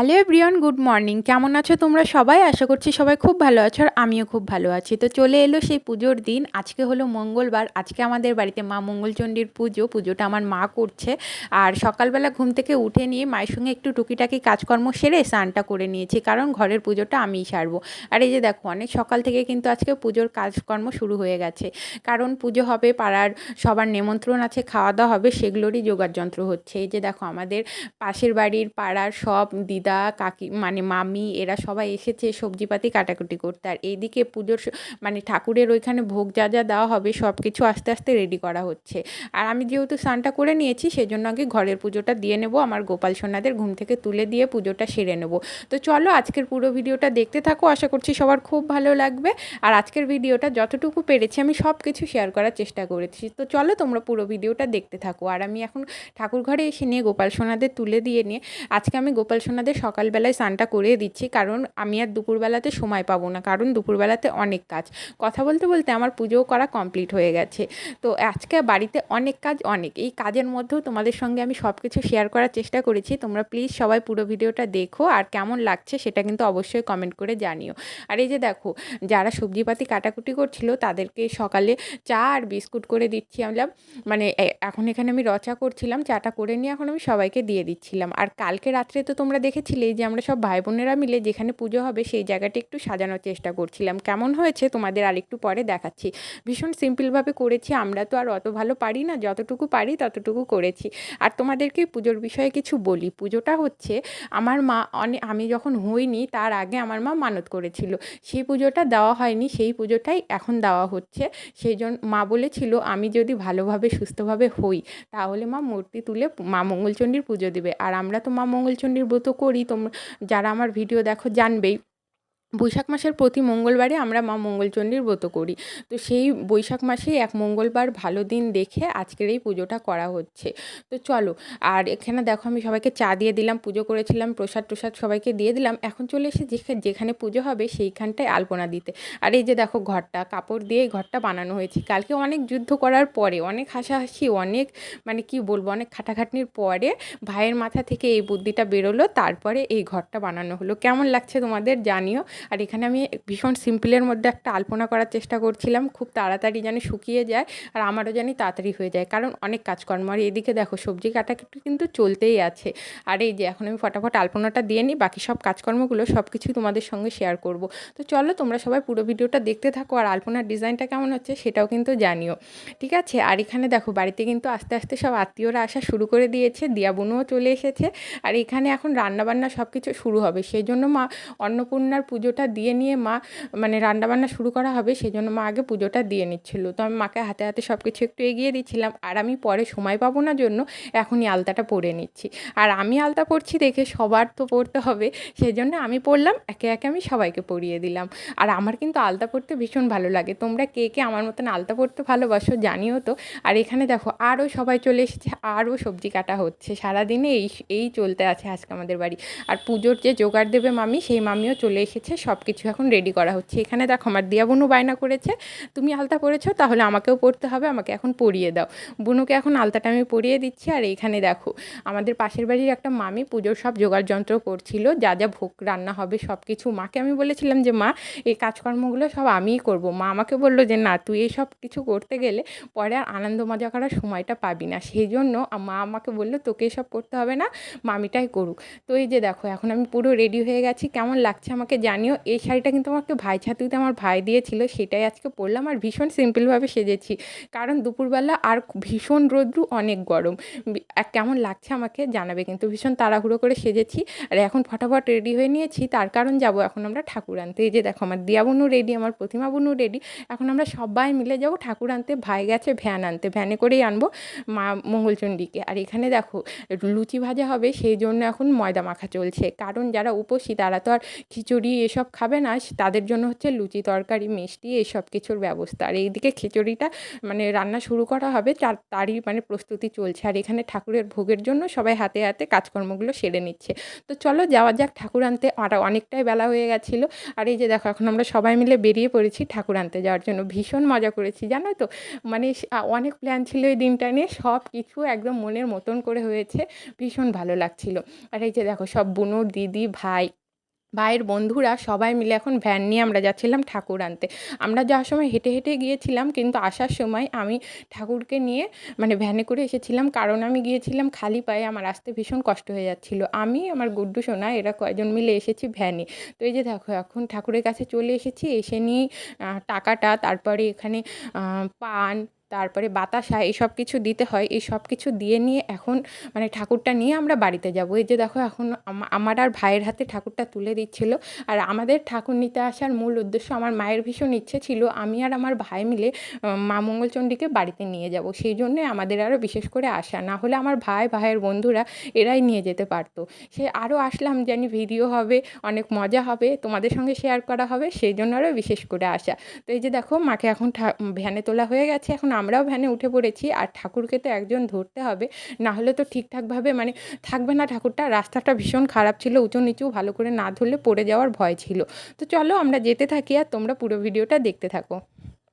Hello everyone, good morning. কেমন আছো তোমরা সবাই? আশা করছি সবাই খুব ভালো আছো আর আমিও খুব ভালো আছি। তো চলে এলো সেই পুজোর দিন। আজকে হলো মঙ্গলবার। আজকে আমাদের বাড়িতে মা মঙ্গলচণ্ডীর পুজো। পুজোটা আমার মা করছে। আর সকালবেলা ঘুম থেকে উঠে নিয়ে মায়ের সঙ্গে একটু টুকিটাকি কাজকর্ম সেরে স্নানটা করে নিয়েছি। কারণ ঘরের পুজোটা আমিই সারবো। আর এই যে দেখো, অনেক সকাল থেকে কিন্তু আজকে পুজোর কাজকর্ম শুরু হয়ে গেছে। কারণ পুজো হবে, পাড়ার সবার নেমন্ত্রণ আছে খাওয়া দাওয়া হবে, সেগুলোরই জোগাড় যন্ত্র হচ্ছে। এই যে দেখো, আমাদের পাশের বাড়ির পাড়ার সব দিদা কাকি মানে মামি, এরা সবাই এসেছে সবজিপাতি কাটাকুটি করতে। আর এইদিকে পুজোর মানে ঠাকুরের ওইখানে ভোগ যা যা দেওয়া হবে সব কিছু আস্তে আস্তে রেডি করা হচ্ছে। আর আমি যেহেতু স্নানটা করে নিয়েছি, সেজন্য আগে ঘরের পুজোটা দিয়ে নেব, আমার গোপাল সোনাদের ঘুম থেকে তুলে দিয়ে পুজোটা সেরে নেব। তো চলো আজকের পুরো ভিডিওটা দেখতে থাকো, আশা করছি সবার খুব ভালো লাগবে। আর আজকের ভিডিওটা যতটুকু পেরেছি আমি সব কিছু শেয়ার করার চেষ্টা করেছি। তো চলো তোমরা পুরো ভিডিওটা দেখতে থাকো। আর আমি এখন ঠাকুর ঘরে এসে নিয়ে গোপাল সোনাদের তুলে দিয়ে নিয়ে, আজকে আমি গোপাল সোনাদের সকালবেলায় স্নানটা করে দিচ্ছি, কারণ আমি আর দুপুরবেলাতে সময় পাবো না, কারণ দুপুরবেলাতে অনেক কাজ। কথা বলতে বলতে আমার পুজোও করা কমপ্লিট হয়ে গেছে। তো আজকে বাড়িতে অনেক কাজ, অনেক। এই কাজের মধ্যেও তোমাদের সঙ্গে আমি সব কিছু শেয়ার করার চেষ্টা করেছি। তোমরা প্লিজ সবাই পুরো ভিডিওটা দেখো, আর কেমন লাগছে সেটা কিন্তু অবশ্যই কমেন্ট করে জানিও। আর এই যে দেখো, যারা সবজিপাতি কাটাকুটি করছিল, তাদেরকে সকালে চা আর বিস্কুট করে দিচ্ছি আমরা মানে এখন এখানে আমি রচা করছিলাম, চাটা করে নিয়ে এখন আমি সবাইকে দিয়ে দিচ্ছিলাম। আর কালকে রাত্রে তো তোমরা দেখেছিলে যে আমরা সব ভাই বোনেরা মিলে যেখানে পুজো হবে সেই জায়গাটা একটু সাজানোর চেষ্টা করছিলাম। কেমন হয়েছে? তোমাদের আরেকটু পরে দেখাচ্ছি। ভীষণ সিম্পলভাবে করেছি, আমরা তো আর অত ভালো পারি না, যতটুকু পারি ততটুকু করেছি। আর তোমাদেরকে পুজোর বিষয়ে কিছু বলি। পুজোটা হচ্ছে, আমার মা অনেক আমি যখন হইনি তার আগে আমার মা মানত করেছিল। সেই পুজোটা দেওয়া হয়নি, সেই পুজোটাই এখন দেওয়া হচ্ছে। সেই জন্য মা বলেছিল, আমি যদি ভালোভাবে, সুস্থভাবে হই, তাহলে মা মূর্তি তুলে মা মঙ্গলচণ্ডীর পুজো দেবে। আর আমরা তো মা মঙ্গলচণ্ডীর ব্রত করি তোমরা যারা আমার ভিডিও দেখো জানবেই। বৈশাখ মাসের প্রতি মঙ্গলবারে আমরা মা মঙ্গলচণ্ডীর ব্রত করি। তো সেই বৈশাখ মাসেই এক মঙ্গলবার ভালো দিন দেখে আজকের এই পুজোটা করা হচ্ছে। তো চলো, আর এখানে দেখো আমি সবাইকে চা দিয়ে দিলাম, পুজো করেছিলাম, প্রসাদ টসাদ সবাইকে দিয়ে দিলাম। এখন চলে এসে যেখানে যেখানে পুজো হবে সেইখানটায় আলপনা দিতে। আর এই যে দেখো ঘরটা, কাপড় দিয়ে ঘরটা বানানো হয়েছে। কালকে অনেক যুদ্ধ করার পরে, অনেক হাসাহাসি, অনেক মানে কি বলব, অনেক খাটাখাটনির পরে ভাইয়ের মাথা থেকে এই বুদ্ধিটা বেরোলো। তারপরে এই ঘরটা বানানো হলো। কেমন লাগছে তোমাদের জানিও। আর এখানে আমি ভীষণ সিম্পলের মধ্যে একটা আলপনা করার চেষ্টা করছিলাম, খুব তাড়াতাড়ি যেন শুকিয়ে যায় আর আমারও জানি তাড়াতাড়ি হয়ে যায়। কারণ অনেক কাজকর্ম, আর এদিকে দেখো সবজি কাটাকুটি কিন্তু চলতেই আছে। আর এই যে এখন আমি ফটাফট আলপনাটা দিয়ে নিই, বাকি সব কাজকর্মগুলো সব কিছুই তোমাদের সঙ্গে শেয়ার করব। তো চলো তোমরা সবাই পুরো ভিডিওটা দেখতে থাকো আর আলপনার ডিজাইনটা কেমন হচ্ছে সেটাও কিন্তু জানিও। ঠিক আছে? আর এখানে দেখো বাড়িতে কিন্তু আস্তে আস্তে সব আত্মীয়রা আসা শুরু করে দিয়েছে, দিয়া বোনও চলে এসেছে। আর এখানে এখন রান্নাবান্না সব কিছু শুরু হবে। সেই জন্য মা অন্নপূর্ণার পুজোটা দিয়ে নিয়ে মা মানে রান্নাবান্না শুরু করা হবে সেই জন্য মা আগে পুজোটা দিয়ে নিচ্ছিল। তো আমি মাকে হাতে হাতে সব কিছু একটু এগিয়ে দিচ্ছিলাম। আর আমি পরে সময় পাবো না জন্য এখনই আলতাটা পরে নিচ্ছি। আর আমি আলতা পরছি দেখে সবার তো পরতে হবে সেই জন্য আমি পরলাম, একে একে আমি সবাইকে পরিয়ে দিলাম। আর আমার কিন্তু আলতা পরতে ভীষণ ভালো লাগে। তোমরা কে কে আমার মতন আলতা পরতে ভালোবাসো জানিও তো। আর এখানে দেখো, আরও সবাই চলে এসেছে, আরও সবজি কাটা হচ্ছে। সারাদিনে এই এই চলতে আছে আজকে আমাদের বাড়ি। আর পুজোর যে জোগাড় দেবে মামি, সেই মামিও চলে এসেছে সব কিছু এখন রেডি করা হচ্ছে। এখানে দেখো আমার দিয়া বোনু বায়না করেছে। তুমি আলতা পরেছো, তাহলে আমাকেও পড়তে হবে, আমাকে এখন পরিয়ে দাও। বুনুকে এখন আলতাটা আমি পরিয়ে দিচ্ছি। আর এইখানে দেখো, আমাদের পাশের বাড়ির একটা মামি পুজোর সব জোগাড় যন্ত্র করছিল। যা যা ভোগ রান্না হবে সব কিছু মাকে আমি বলেছিলাম যে, মা, এই কাজকর্মগুলো সব আমিই করব। মা আমাকে বলল যে, না, তুই এই সব কিছু করতে গেলে পরে আর আনন্দ মজা করার সময়টা পাবি না। সেই জন্য মা আমাকে বলল, তোকে এসব করতে হবে না, মামিটাই করুক। তো এই যে দেখো, এখন আমি পুরো রেডি হয়ে গেছি। কেমন লাগছে আমাকে জানিও এই শাড়িটা কিন্তু আমাকে ভাই ছাতুতে আমার ভাই দিয়েছিল, সেটাই আজকে পরলাম আর ভীষণ সিম্পলভাবে সেজেছি। কারণ দুপুরবেলা আর ভীষণ রোদ্রু, অনেক গরম। কেমন লাগছে আমাকে জানাবে কিন্তু, ভীষণ তাড়াহুড়ো করে সেজেছি। আর এখন ফটাফট রেডি হয়ে নিয়েছি, তার কারণ যাব এখন আমরা ঠাকুর আনতে। এই যে দেখো, আমার দিয়া বোনও রেডি আমার প্রতিমা বোনও রেডি এখন আমরা সবাই মিলে যাব ঠাকুর আনতে, ভাই গেছে ভ্যান আনতে। ভ্যানে করেই আনব মা মঙ্গলচণ্ডীকে। আর এখানে দেখো, লুচি ভাজা হবে, সেই জন্য এখন ময়দা মাখা চলছে। কারণ যারা উপসী, তারা তো আর খিচুড়ি এসব যেসব খাবে না তাদের জন্য হচ্ছে লুচি, তরকারি, মিষ্টি এইসব কিছুর ব্যবস্থা। আর এইদিকে খিচুড়িটা মানে রান্না শুরু করা হবে তার তারই মানে প্রস্তুতি চলছে। আর এখানে ঠাকুরের ভোগের জন্য সবাই হাতে হাতে কাজকর্মগুলো সেরে নিচ্ছে। তো চলো যাওয়া যাক ঠাকুর আনতে। আর অনেকটাই বেলা হয়ে গেছিল। আর এই যে দেখো, এখন আমরা সবাই মিলে বেরিয়ে পড়েছি ঠাকুর আনতে যাওয়ার জন্য। ভীষণ মজা করেছি, জানো তো? মানে অনেক প্ল্যান ছিল এই দিনটা নিয়ে। সব কিছু একদম মনের মতন করে হয়েছে। ভীষণ ভালো লাগছিল। আর এই যে দেখো, সব বোনু দিদি, ভাই ভাইয়ের বন্ধুরা সবাই মিলে এখন ভ্যান নিয়ে আমরা যাচ্ছিলাম ঠাকুর আনতে। আমরা যাওয়ার সময় হেঁটে হেঁটে গিয়েছিলাম, কিন্তু আসার সময় আমি ঠাকুরকে নিয়ে মানে ভ্যানে করে এসেছিলাম, কারণ আমি গিয়েছিলাম খালি পায়ে, আমার আসতে ভীষণ কষ্ট হয়ে যাচ্ছিল। আমি, আমার গুড্ডু সোনা, এরা কয়জন মিলে এসেছি ভ্যানে তো এই যে দেখো, এখন ঠাকুরের কাছে চলে এসেছি, এসে নিয়েই টাকাটা, তারপরে এখানে পান তারপরে বাতাসা, এই সব কিছু দিতে হয়। এই সব কিছু দিয়ে নিয়ে এখন মানে ঠাকুরটা নিয়ে আমরা বাড়িতে যাব। এই যে দেখো, এখন আমার আর ভাইয়ের হাতে ঠাকুরটা তুলে দিচ্ছিল। আর আমাদের ঠাকুর নিতে আসার মূল উদ্দেশ্য আমার মায়ের ভীষণ ইচ্ছে ছিল। আমি আর আমার ভাই মিলে মা মঙ্গলচণ্ডীকে বাড়িতে নিয়ে যাব। সেই জন্যে আমাদের আরও বিশেষ করে আসা। না হলে আমার ভাই, ভাইয়ের বন্ধুরা এরাই নিয়ে যেতে পারতো। সে আরও আসলাম, জানি ভিডিও হবে, অনেক মজা হবে, তোমাদের সঙ্গে শেয়ার করা হবে। সেই জন্য আরও বিশেষ করে আসা। তো এই যে দেখো, মাকে এখন ভ্যানে তোলা হয়ে গেছে। এখন আমরাও ভ্যানে উঠে পড়েছি, আর ঠাকুরকে তো একজন ধরতে হবে। না হলে তো ঠিকঠাকভাবে মানে থাকবে না ঠাকুরটা, রাস্তাটা ভীষণ খারাপ ছিল, উঁচু নিচু ভালো করে না ধরলে পড়ে যাওয়ার ভয় ছিল। তো চলো আমরা যেতে থাকি, আর তোমরা পুরো ভিডিওটা দেখতে থাকো।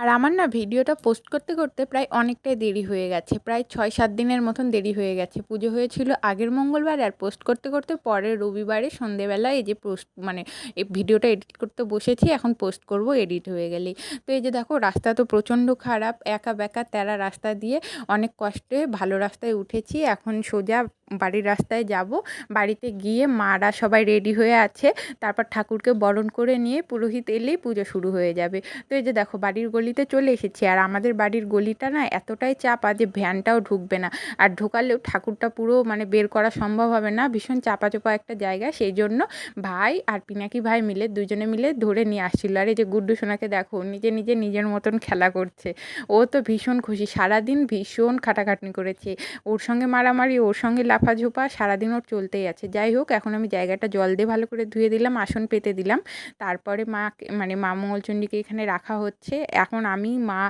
আর আমার না ভিডিওটা পোস্ট করতে করতে প্রায় অনেকটাই দেরি হয়ে গেছে। প্রায় ছয় সাত দিনের মতন দেরি হয়ে গেছে। পুজো হয়েছিল আগের মঙ্গলবার আর পোস্ট করতে করতে পরের রবিবারে সন্ধেবেলা এই যে পোস্ট মানে এই ভিডিওটা এডিট করতে বসেছি, এখন পোস্ট করব, এডিট হয়ে গেলেই। তো এই যে দেখো, রাস্তা তো প্রচণ্ড খারাপ, একা বেকা, তেরা রাস্তা দিয়ে অনেক কষ্টে ভালো রাস্তায় উঠেছি। এখন সোজা বাড়ির রাস্তায় যাব। বাড়িতে গিয়ে মারা সবাই রেডি হয়ে আছে। তারপর ঠাকুরকে বরণ করে নিয়ে পুরোহিত এলেই পুজো শুরু হয়ে যাবে। তো এই যে দেখো, বাড়ির গলিতে চলে এসেছি। আর আমাদের বাড়ির গলিটা না এতটাই চাপা যে ভ্যানটাও ঢুকবে না। আর ঢোকালেও ঠাকুরটা পুরো মানে বের করা সম্ভব হবে না। ভীষণ চাপা চাপা একটা জায়গা। সেই জন্য ভাই আর পিনাকি ভাই মিলে দুজনে মিলে ধরে নিয়ে আসছিল। আর এই যে গুড্ডু সোনাকে দেখো, নিজে নিজে নিজের মতন খেলা করছে। ও তো ভীষণ খুশি। সারাদিন ভীষণ খাটাখাটনি করেছে। ওর সঙ্গে মারামারি, ওর সঙ্গে লাফাঝোপা, সারাদিন ওর চলতেই আছে। যাই হোক, এখন আমি জায়গাটা জল দিয়ে ভালো করে ধুয়ে দিলাম, আসন পেতে দিলাম। তারপরে মা মানে মা মঙ্গলচণ্ডীকে এখানে রাখা হচ্ছে। এখন আমি, মা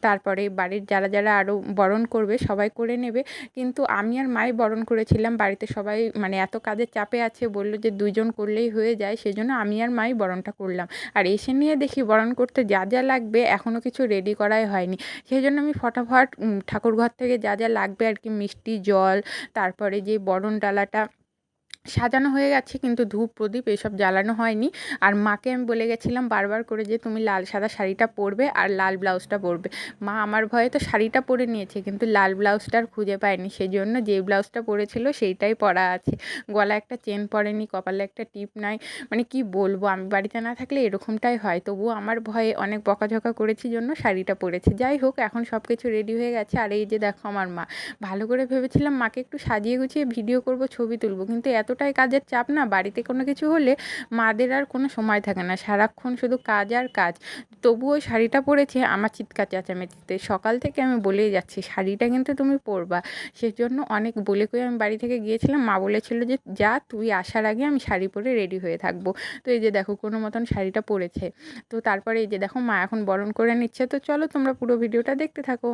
তারপরে বাড়ির যারা যারা আরও বরণ করবে সবাই করে নেবে। কিন্তু আমি আর মাই বরণ করেছিলাম, বাড়িতে সবাই মানে এত কাজের চাপে আছে, বলল যে দুজন করলেই হয়ে যায়, সেজন্য আমি আর মাই বরণটা করলাম। আর এসে নিয়ে দেখি বরণ করতে যা যা লাগবে এখনও কিছু রেডি করাই হয়নি। সেই জন্য আমি ফটাফট ঠাকুর ঘর থেকে যা যা লাগবে আর কি, মিষ্টি, জল, তারপরে যে বরণ ডালাটা সাজানো হয়ে গেছে, কিন্তু ধূপ প্রদীপ এসব জ্বালানো হয়নি। আর মাকে আমি বলে গেছিলাম বারবার করে যে, তুমি লাল সাদা শাড়িটা পরবে আর লাল ব্লাউজটা পরবে। মা আমার ভয়ে তো শাড়িটা পরে নিয়েছে, কিন্তু লাল ব্লাউজটা আর খুঁজে পায়নি। সেই জন্য যে ব্লাউজটা পরেছিল সেইটাই পরা আছে। গলা একটা চেন পরেনি, কপালে একটা টিপ নাই। মানে কি বলব, আমি বাড়িতে না থাকলে এরকমটাই হয়। তবুও আমার ভয়ে অনেক বকাঝকা করেছি জন্য শাড়িটা পরেছে। যাই হোক, এখন সব কিছু রেডি হয়ে গেছে। আর এই যে দেখো আমার মা, ভালো করে ভেবেছিলাম মাকে একটু সাজিয়ে গুছিয়ে ভিডিও করব, ছবি তুলবো, কিন্তু এত এতটাই কাজের চাপ না, বাড়িতে কোনো কিছু হলে মাদের আর কোনো সময় থাকে না। সারাক্ষণ শুধু কাজ আর কাজ। তবুও শাড়িটা পরেছে আমার চিৎকার চেঁচামেচিতে। সকাল থেকে আমি বলেই যাচ্ছি, শাড়িটা কিন্তু তুমি পরবা। সেজন্য অনেক বলে কয়ে আমি বাড়ি থেকে গিয়েছিলাম। মা বলেছিল যে, যা, তুই আসার আগে আমি শাড়ি পরে রেডি হয়ে থাকব। তো এই যে দেখো, কোনো মতন শাড়িটা পরেছে। তো তারপরে এই যে দেখো, মা এখন বরণ করে নিচ্ছে। তো চলো তোমরা পুরো ভিডিওটা দেখতে থাকো।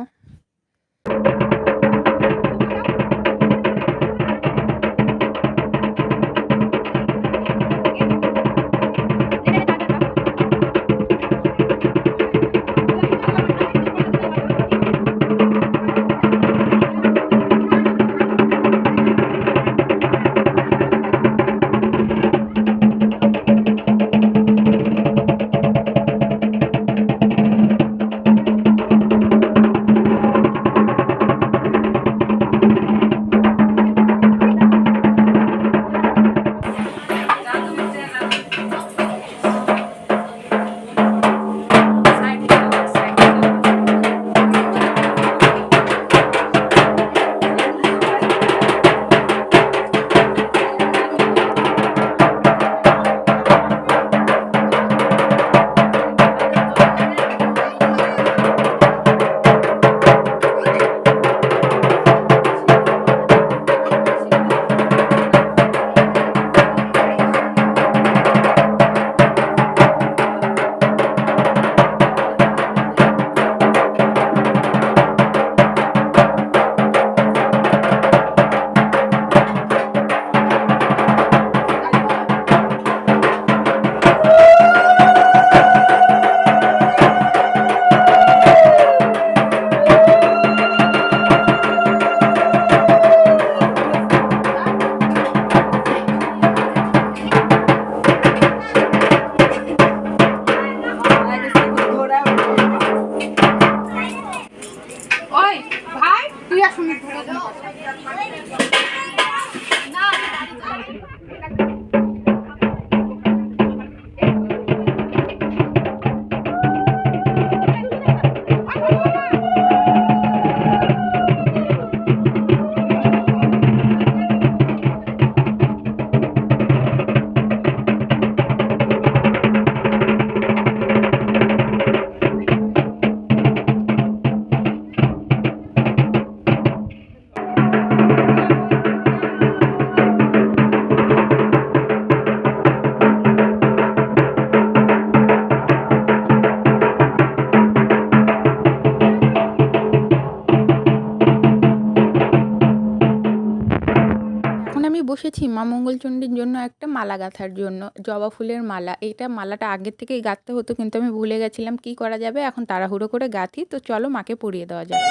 বসেছি মা মঙ্গলচণ্ডীর জন্য একটা মালা গাঁথার জন্য, জবা ফুলের মালা। এইটা মালাটা আগের থেকেই গাঁথতে হতো, কিন্তু আমি ভুলে গেছিলাম কি করা যাবে, এখন তাড়াহুড়ো করে গাঁথি, তো চলো মাকে পরিয়ে দেওয়া যাক।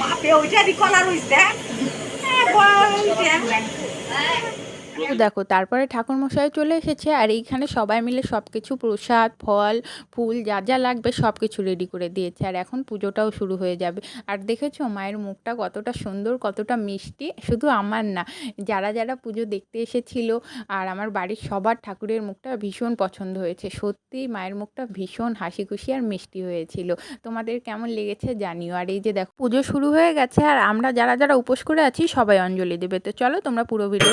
বাপে ওইটা দেখ। দেখো, তারপরে ঠাকুরমশাই চলে এসেছে আর এইখানে সবাই মিলে সব কিছু প্রসাদ, ফল, ফুল যা যা লাগবে সব কিছু রেডি করে দিয়েছে। আর এখন পুজোটাও শুরু হয়ে যাবে। আর দেখেছ, মায়ের মুখটা কতটা সুন্দর, কতটা মিষ্টি। শুধু আমার না, যারা যারা পুজো দেখতে এসেছিল আর আমার বাড়ির সবার ঠাকুরের মুখটা ভীষণ পছন্দ হয়েছে। সত্যি মায়ের মুখটা ভীষণ হাসি খুশি আর মিষ্টি হয়েছিল। তোমাদের কেমন লেগেছে জানিও। আর এই যে দেখো, পুজো শুরু হয়ে গেছে আর আমরা যারা যারা উপোস করে আছি সবাই অঞ্জলি দেবে। তো চলো তোমরা পুরো ভিডিও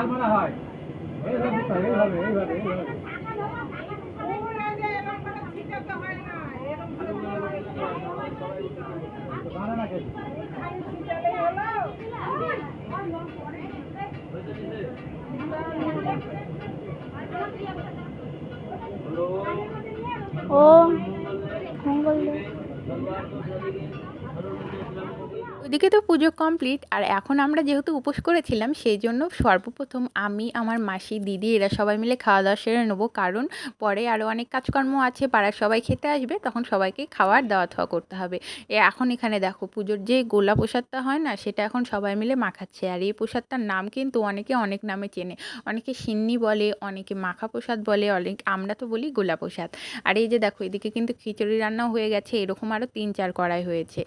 খেয়াল মারা হয়। এইভাবে এইভাবে না খেতে। ওইদিকে তো পুজো কমপ্লিট আর এখন আমরা যেহেতু উপোস করেছিলাম, সেই জন্য সর্বপ্রথম আমি, আমার মাসি, দিদি, এরা সবাই মিলে খাওয়া দাওয়া সেরে নেব। কারণ পরে আরও অনেক কাজকর্ম আছে, পাড়ার সবাই খেতে আসবে, তখন সবাইকে খাওয়ার দাওয়া থাওয়া করতে হবে। এ এখন এখানে দেখো, পুজোর যে গোলা প্রসাদটা হয় না, সেটা এখন সবাই মিলে মাখাচ্ছে। আর এই প্রসাদটার নাম কিন্তু অনেকে অনেক নামে চেনে। অনেকে সিন্নি বলে, অনেকে মাখা প্রসাদ বলে, অনেক, আমরা তো বলি গোলা প্রসাদ। আর এই যে দেখো, এদিকে কিন্তু খিচুড়ি রান্নাও হয়ে গেছে, এরকম আরও তিন চার কড়াই হয়েছে।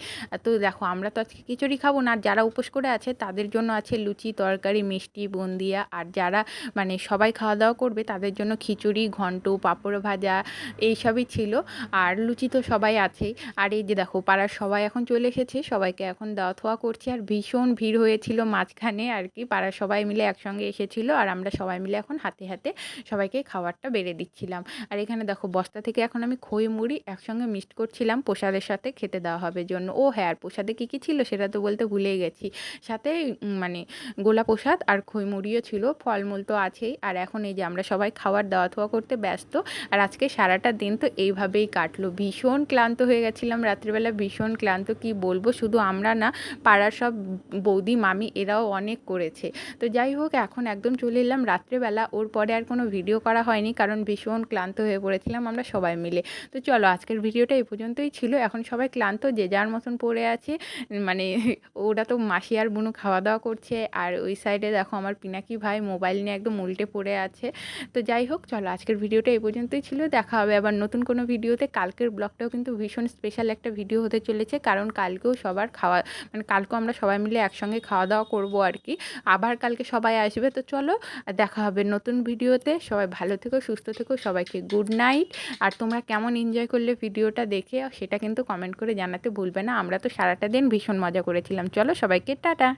তো দেখো, আমরা তো আজকে খিচুড়ি খাব না। আর যারা উপোস করে আছে, তাদের জন্য আছে লুচি, তরকারি, মিষ্টি, বুন্দিয়া। আর যারা মানে সবাই খাওয়া দাওয়া করবে, তাদের জন্য খিচুড়ি, ঘন্ট, পাঁপড় ভাজা, এইসবই ছিল। আর লুচি তো সবাই আছেই। আর এই যে দেখো, পাড়ার সবাই এখন চলে এসেছে। সবাইকে এখন দাওয়া থোয়া করছে। আর ভীষণ ভিড় হয়েছিল মাঝখানে আর কি। পাড়ার সবাই মিলে একসঙ্গে এসেছিল। আর আমরা সবাই মিলে এখন হাতে হাতে সবাইকে খাবারটা বেড়ে দিচ্ছিলাম। আর এখানে দেখো, বস্তা থেকে এখন আমি খই মুড়ি একসঙ্গে মিক্সড করছিলাম। প্রসাদের সাথে খেতে দেওয়া হবে জন্য। ও হ্যাঁ আর প্রসাদে কী কী ছিল সেটা তো বলতে ভুলেই গেছি। সাথে মানে গোলা প্রসাদ আর খই মুড়িও ছিল, ফলমূল তো আছেই। আর এখন এই যে আমরা সবাই খাওয়ার দাওয়া থোয়া করতে ব্যস্ত, আর আজকে সারাটা দিন তো এইভাবেই কাটলো। ভীষণ ক্লান্ত হয়ে গেছিলাম রাত্রিবেলা, ভীষণ ক্লান্ত, কি বলব? শুধু আমরা না, পাড়ার সব বৌদি, মামি এরাও অনেক করেছে। তো যাই হোক, এখন একদম চলে এলাম রাত্রেবেলা। ওর পরে আর কোনো ভিডিও করা হয়নি, কারণ ভীষণ ক্লান্ত হয়ে পড়েছিলাম আমরা সবাই মিলে। তো চলো, আজকের ভিডিওটা এই পর্যন্তই ছিল। এখন সবাই ক্লান্ত, যে যার মতন পড়ে আছে। মানে ওরা তো মাসি আর বুনু খাওয়া দাওয়া করছে। আর ওই সাইডে দেখো আমার পিনাকি ভাই মোবাইল নিয়ে একদম উল্টে পড়ে আছে। তো যাই হোক, চলো আজকের ভিডিওটা এই পর্যন্তই ছিল। দেখা হবে আবার নতুন কোনো ভিডিওতে। কালকের ব্লগটাও কিন্তু ভীষণ স্পেশাল একটা ভিডিও হতে চলেছে। কারণ কালকেও সবার খাওয়া মানে কালকেও আমরা সবাই মিলে একসঙ্গে খাওয়া দাওয়া করব আর কি। আবার কালকে সবাই আসবে। তো চলো, দেখা হবে নতুন ভিডিওতে। সবাই ভালো থেকো, সুস্থ থেকো, সবাইকে গুড নাইট আর তোমরা কেমন এনজয় করলে ভিডিওটা দেখে, সেটা কিন্তু কমেন্ট করে জানাতে ভুলবে না। আমরা তো সারাটা দিন ভীষণ মজা করেছিলাম। চলো সবাইকে টাটা।